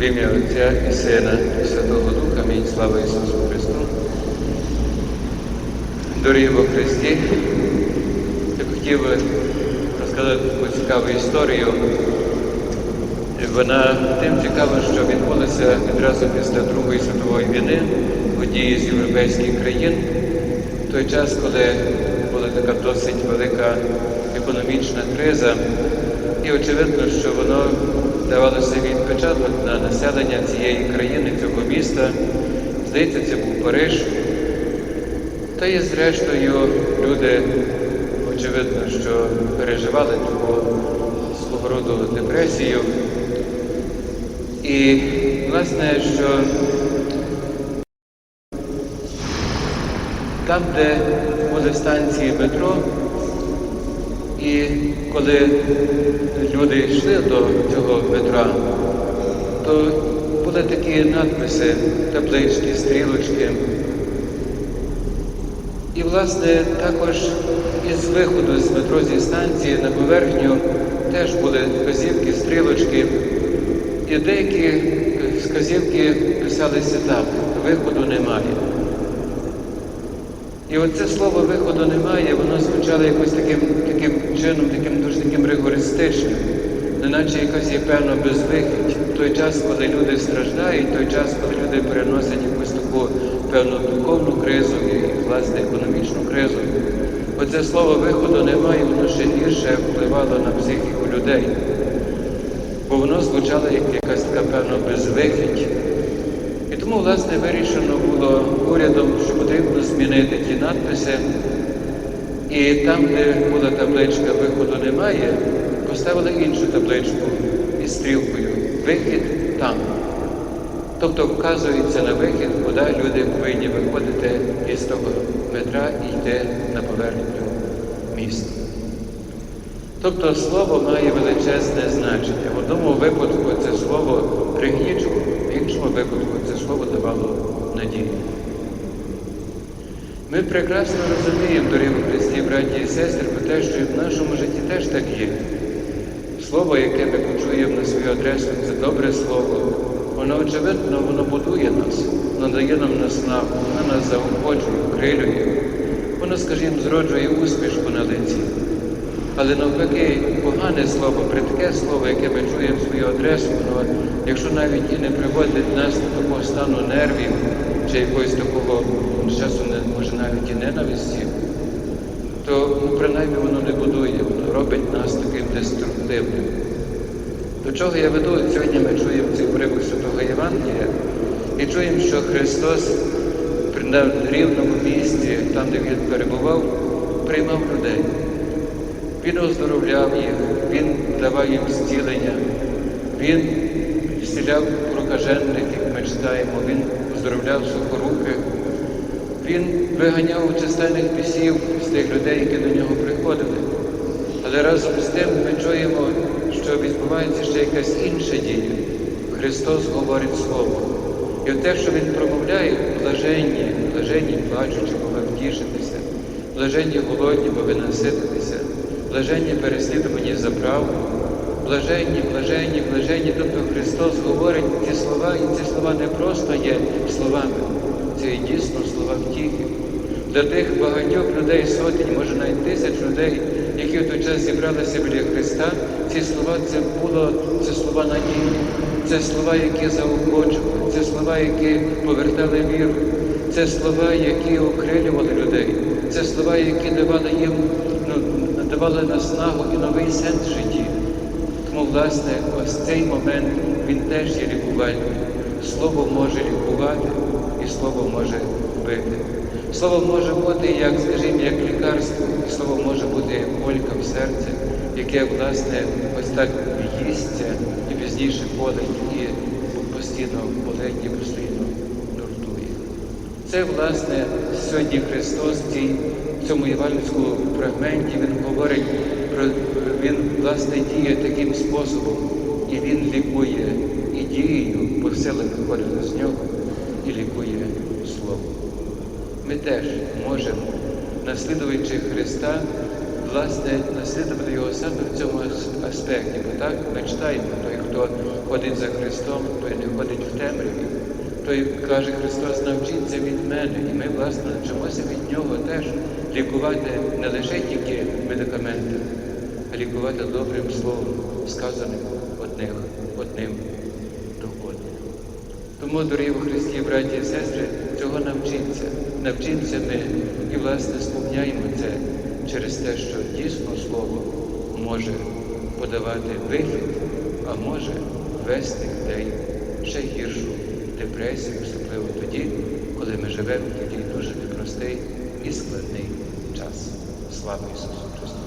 В ім'я Отця і Сина, і Святого Духа, Амінь. Слава Ісусу Христу. Дорогі во Христі, я хотів би розказати таку цікаву історію. Вона тим цікава, що відбулася відразу після Другої світової війни в одній з європейських країн. В той час, коли була така досить велика економічна криза, і очевидно, що воно давало свій відпечаток на населення цієї країни, цього міста. Здається, це був Париж. Та і зрештою люди, очевидно, що переживали таку свого роду депресію. І, власне, що там, де були станції метро, і коли люди йшли до цього метра, то були такі надписи, таблички, стрілочки. І, власне, також із виходу з метро зі станції на поверхню теж були вказівки, стрілочки. І деякі вказівки писалися так, виходу немає. І оце слово виходу немає, воно звучало якось таким таким чином, таким дуже таким ригористичним, неначе якась є певна безвихідь. Той час, коли люди страждають, той час, коли люди переносять якусь таку певну духовну кризу і, власне, економічну кризу. Оце слово виходу немає, воно ще гірше впливало на психіку людей. Бо воно звучало як якась така певна безвихідь. І тому, власне, вирішено було урядом, що потрібно змінити ті надписи. І там, де була табличка Виходу немає, поставили іншу табличку із стрілкою Вихід там. Тобто вказується на вихід, куди люди повинні виходити із того метра і йти на поверхню міста. Тобто слово має величезне значення. В одному випадку це слово пригнічувало, в випадку це слово давало надію. Ми прекрасно розуміємо, дорогі Христі, браті і сестри, про те, що і в нашому житті теж так є. Слово, яке ми почуємо на свою адресу, це добре слово. Воно, очевидно, воно будує нас, воно дає нам наснагу, воно нас заохочує, окрилює. Воно, скажімо, зроджує усмішку на лиці. Але навпаки, погане слово, бридке слово, яке ми чуємо свою адресу, воно, якщо навіть і не приводить нас до такого стану нервів чи якогось такого часу, може навіть і ненависті, то ну, принаймні воно не будує, воно робить нас таким деструктивним. До чого я веду? Сьогодні ми чуємо цей уривок Святого Євангелія і чуємо, що Христос на рівному місці, там, де Він перебував, приймав людей. Він оздоровляв їх, Він давав їм зцілення, Він зціляв прокажених, як ми читаємо, Він оздоровляв сухоруких, Він виганяв численних пісів з тих людей, які до нього приходили. Але разом з тим ми чуємо, що відбувається ще якась інша дія. Христос говорить Слово. І те, що Він промовляє, блаженні, блаженні плачучи, бо ви втішитеся, блаженні голодні, бо ви насититеся, блаженні переслідувані за правду, блаженні, блаженні, блаженні. Тобто Христос говорить ці слова, і ці слова не просто є словами, це є дійсно слова втіхи. Для тих багатьох людей, сотень, може навіть тисяч людей, які в той час зібралися біля Христа, ці слова це було це слова надії, це слова, які заохочували, це слова, які повертали віру, це слова, які окрилювали людей, це слова, які давали їм, давали наснагу і новий сенс в житті. Тому, власне, ось цей момент він теж є лікувальним. Слово може лікувати і слово може вбити. Слово може бути, як, скажімо, як лікарство, і слово може бути як полька в серце, яке, власне, ось так їсться і пізніше ходить і постійно болить і постійно нуртує. Це, власне, сьогодні Христос цій, в цьому євангельському фрагменті Він говорить про Він, власне, діє таким способом, і Він лікує і дією, бо сила з нього, і лікує Слово ми теж можемо, наслідуючи Христа, власне, наслідувати його саме в цьому аспекті. Бо так ми читаємо, той, хто ходить за Христом, той не ходить в темряві. Той каже Христос, навчіться від мене, і ми, власне, навчимося від нього теж лікувати не лише тільки медикаменти, а лікувати добрим словом, сказаним одних, одним до одного. Тому, дорогі у Христі, браті і сестри, цього навчіться. Навчіться ми і, власне, сповняємо це через те, що дійсно Слово може подавати вихід, а може вести людей в ще гіршу депресію, особливо тоді, коли ми живемо в такий дуже непростий і складний час. Слава Ісусу Христу!